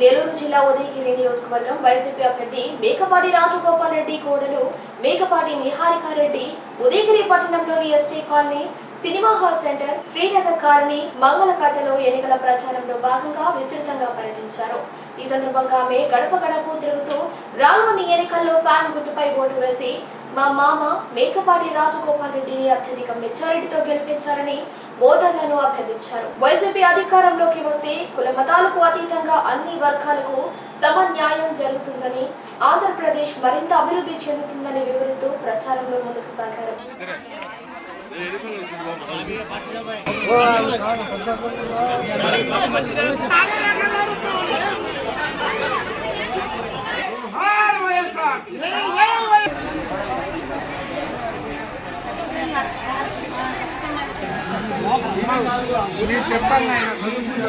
నెల్లూరు జిల్లా ఉదయగిరి నియోజకవర్గం వైసీపీ అభ్యర్థి మేకపాటి రాజగోపాల్ రెడ్డి కోడలు మేకపాటి నిహారికారెడ్డి ఉదయగిరి పట్టణంలోని ST colony cinema hall centre Srinagar colony మంగళకట్టలో ఎన్నికల ప్రచారంలో భాగంగా విస్తృతంగా పర్యటించారు. ఈ సందర్భంగా ఆమె గడప గడప తిరుగుతూ రానున్న ఎన్నికల్లో ఫ్యాన్ గుర్తుపై ఓటు వేసి మా మామ మేకపాటి రాజగోపాల్ రెడ్డిని అత్యధిక మెజారిటీతో గెలిపించారని ఓటర్లను అభ్యర్థించారు వైసీపీ అధికారంలోకి వస్తే కుల మతాలకు అతీతంగా అన్ని వర్గాలకు తమ న్యాయం జరుగుతుందని ఆంధ్రప్రదేశ్ మరింత అభివృద్ధి చెందుతుందని వివరిస్తూ ప్రచారంలో ముందుకు సాగారు Yeah! మీరు చెప్పండి ఆయన చదువుకుంటారు